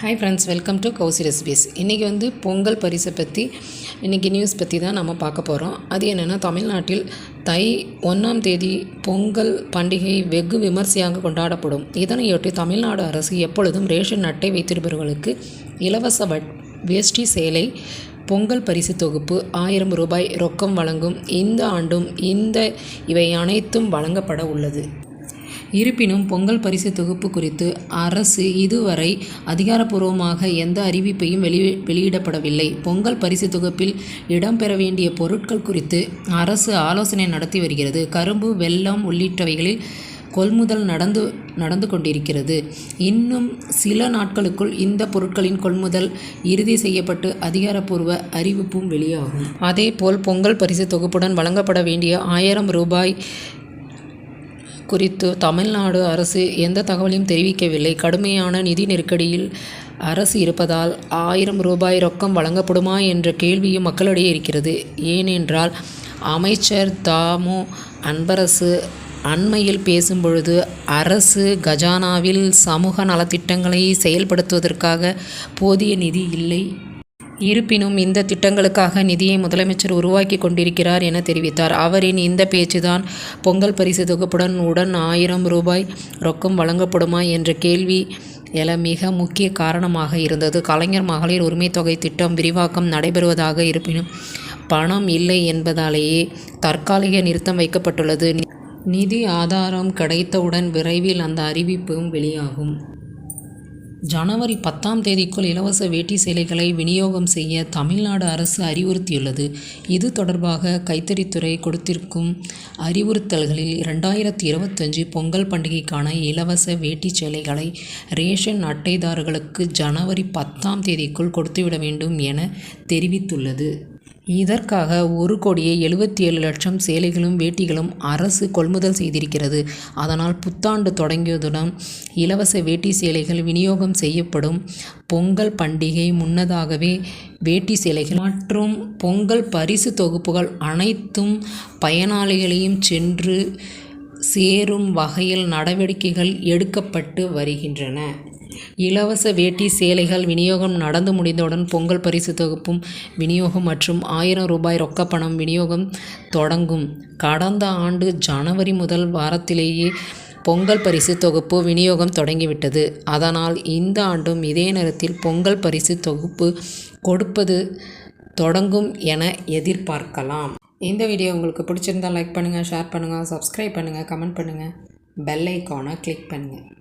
Hi friends welcome to Kousi recipes இன்றைக்கி வந்து பொங்கல் பரிசை பற்றி இன்றைக்கி நியூஸ் பற்றி தான் நம்ம பார்க்க போகிறோம் அது என்னென்னா தமிழ்நாட்டில் தை ஒன்றாம் தேதி பொங்கல் பண்டிகை வெகு விமர்சையாக கொண்டாடப்படும். இதனையொட்டி தமிழ்நாடு அரசு எப்பொழுதும் ரேஷன் அட்டை வைத்திருப்பவர்களுக்கு இலவச வட் வேஷ்டி சேலை பொங்கல் பரிசு தொகுப்பு ஆயிரம் ரூபாய் ரொக்கம் வழங்கும் இந்த ஆண்டும் இந்த இவை அனைத்தும் வழங்கப்பட உள்ளது. இருப்பினும் பொங்கல் பரிசு தொகுப்பு குறித்து அரசு இதுவரை அதிகாரப்பூர்வமாக எந்த அறிவிப்பையும் வெளி வெளியிடப்படவில்லை. பொங்கல் பரிசு தொகுப்பில் இடம்பெற வேண்டிய பொருட்கள் குறித்து அரசு ஆலோசனை நடத்தி வருகிறது. கரும்பு வெல்லம் உள்ளிட்டவைகளில் கொள்முதல் நடந்து நடந்து கொண்டிருக்கிறது. இன்னும் சில நாட்களுக்குள் இந்த பொருட்களின் கொள்முதல் இறுதி செய்யப்பட்டு அதிகாரப்பூர்வ அறிவிப்பும் வெளியாகும். அதேபோல் பொங்கல் பரிசு தொகுப்புடன் வழங்கப்பட வேண்டிய ஆயிரம் ரூபாய் குறித்து தமிழ்நாடு அரசு எந்த தகவலையும் தெரிவிக்கவில்லை. கடுமையான நிதி நெருக்கடியில் அரசு இருப்பதால் ஆயிரம் ரூபாய் ரொக்கம் வழங்கப்படுமா என்ற கேள்வியும் மக்களிடையே இருக்கிறது. ஏனென்றால் அமைச்சர் தாமு அன்பரசு அண்மையில் பேசும்பொழுது அரசு கஜானாவில் சமூக நலத்திட்டங்களை செயல்படுத்துவதற்காக போதிய நிதி இல்லை. இருப்பினும் இந்த திட்டங்களுக்காக நிதியை முதலமைச்சர் உருவாக்கி கொண்டிருக்கிறார் என தெரிவித்தார். அவரின் இந்த பேச்சுதான் பொங்கல் பரிசு தொகுப்புடன் உடன் ஆயிரம் ரூபாய் ரொக்கம் வழங்கப்படுமா என்ற கேள்வி எல மிக முக்கிய காரணமாக இருந்தது. கலைஞர் மகளிர் உரிமை தொகை திட்டம் விரிவாக்கம் நடைபெறுவதாக இருப்பினும் பணம் இல்லை என்பதாலேயே தற்காலிக நிறுத்தம் வைக்கப்பட்டுள்ளது. நிதி ஆதாரம் கிடைத்தவுடன் விரைவில் அந்த அறிவிப்பும் வெளியாகும். ஜனவரி பத்தாம் தேதிக்குள் இலவச வேட்டி சேலைகளை விநியோகம் செய்ய தமிழ்நாடு அரசு அறிவுறுத்தியுள்ளது. இது தொடர்பாக கைத்தறித்துறை கொடுத்திருக்கும் அறிவுறுத்தல்களில் இரண்டாயிரத்தி இருபத்தஞ்சு பொங்கல் பண்டிகைக்கான இலவச வேட்டி சேலைகளை ரேஷன் அட்டைதாரர்களுக்கு ஜனவரி பத்தாம் தேதிக்குள் கொடுத்துவிட வேண்டும் என தெரிவித்துள்ளது. இதற்காக ஒரு கோடியே எழுபத்தி ஏழு லட்சம் சேலைகளும் வேட்டிகளும் அரசு கொள்முதல் செய்திருக்கிறது. அதனால் புத்தாண்டு தொடங்கியதுடன் இலவச வேட்டி சேலைகள் விநியோகம் செய்யப்படும். பொங்கல் பண்டிகை முன்னதாகவே வேட்டி சேலைகள் மற்றும் பொங்கல் பரிசு தொகுப்புகள் அனைத்தும் பயனாளிகளையும் சென்று சேரும் வகையில் நடவடிக்கைகள் எடுக்கப்பட்டு வருகின்றன. இலவச வேட்டி சேலைகள் விநியோகம் நடந்து முடிந்தவுடன் பொங்கல் பரிசு தொகுப்பும் விநியோகம் மற்றும் ஆயிரம் ரூபாய் ரொக்கப்பணம் விநியோகம் தொடங்கும். கடந்த ஆண்டு ஜனவரி முதல் வாரத்திலேயே பொங்கல் பரிசு தொகுப்பு விநியோகம் தொடங்கிவிட்டது. அதனால் இந்த ஆண்டும் இதே நேரத்தில் பொங்கல் பரிசு தொகுப்பு கொடுப்பது தொடங்கும் என எதிர்பார்க்கலாம். இந்த வீடியோ உங்களுக்கு பிடிச்சிருந்தால் லைக் பண்ணுங்கள் ஷேர் பண்ணுங்கள் சப்ஸ்கிரைப் பண்ணுங்கள் கமெண்ட் பண்ணுங்கள் பெல் ஐக்கானை கிளிக் பண்ணுங்கள்